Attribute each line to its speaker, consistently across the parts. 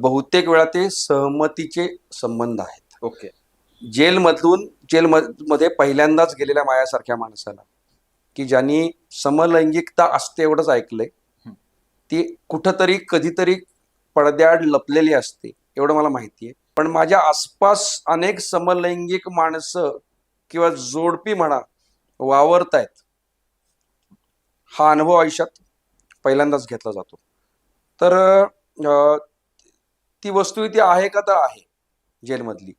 Speaker 1: बहुतेक वेळा ते सहमतीचे संबंध आहेत.
Speaker 2: ओके.
Speaker 1: जेलमधून जेलमध्ये पहिल्यांदाच गेलेल्या मायासारख्या माणसाला की ज्यांनी समलैंगिकता असते एवढंच ऐकलंय. ती कुठंतरी कधीतरी पडद्याआड लपलेली असते एवढं मला माहिती आहे पण माझ्या आसपास अनेक समलैंगिक माणसं किंवा जोडपी म्हणा वावरतायत. हा अनुभव आयुष्यात पहिल्यांदाच घेतला जातो. तर ती वस्तू ती आहे का तर आहे जेलमधली.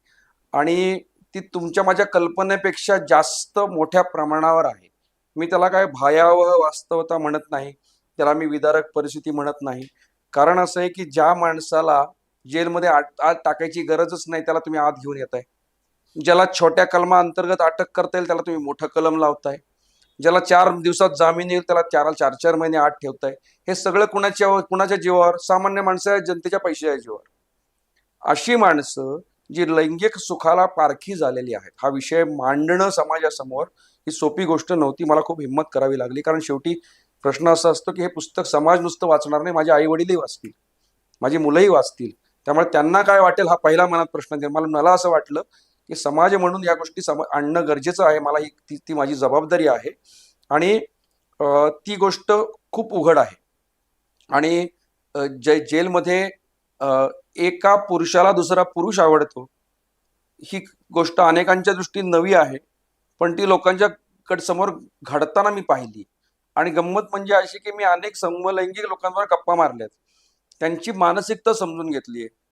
Speaker 1: आणि ती तुमच्या माझ्या कल्पनेपेक्षा जास्त मोठ्या प्रमाणावर आहे. मी त्याला काय भयावह वास्तवता म्हणत नाही त्याला मी विदारक परिस्थिती म्हणत नाही. कारण असं आहे की ज्या माणसाला जेलमध्ये आत आत टाकायची गरजच नाही त्याला तुम्ही आत घेऊन येत आहे ज्याला छोट्या कलमा अंतर्गत अटक करता येईल त्याला तुम्ही मोठं कलम लावताय. ज्याला चार दिवसात जामीन येईल त्याला चार चार चार महिने आत ठेवताय. हे सगळं कुणाच्या कुणाच्या जीवावर? सामान्य माणसं जनतेच्या पैशाच्या जीवावर. अशी माणसं जी लैंगिक सुखाला पारखी झालेली आहेत. हा विषय मांडणं समाजासमोर ही सोपी गोष्ट नव्हती. मला खूप हिंमत करावी लागली. कारण शेवटी प्रश्न असा असतो की हे पुस्तक समाज नुसतं वाचणार नाही माझे आई वडीलही वाचतील माझी मुलंही वाचतील. त्यामुळे त्यांना काय वाटेल हा पहिला मनात प्रश्न मला मला असं वाटलं की समाज म्हणून या गोष्टी सम आणणं गरजेचं आहे. मला ही ती ती माझी जबाबदारी आहे. आणि ती गोष्ट खूप उघड आहे. आणि जे जेलमध्ये एका पुरुषाला दुसरा पुरुष आवडतो. ही गोष्ट अनेकांच्या दृष्टीने नवी आहे पण ती लोकांच्या कड समोर घडताना मी पाहिली. आणि गंमत म्हणजे अशी की मी अनेक समलैंगिक लोकांवर गप्पा मारल्यात. त्यांची मानसिकता समजून घेतली आहे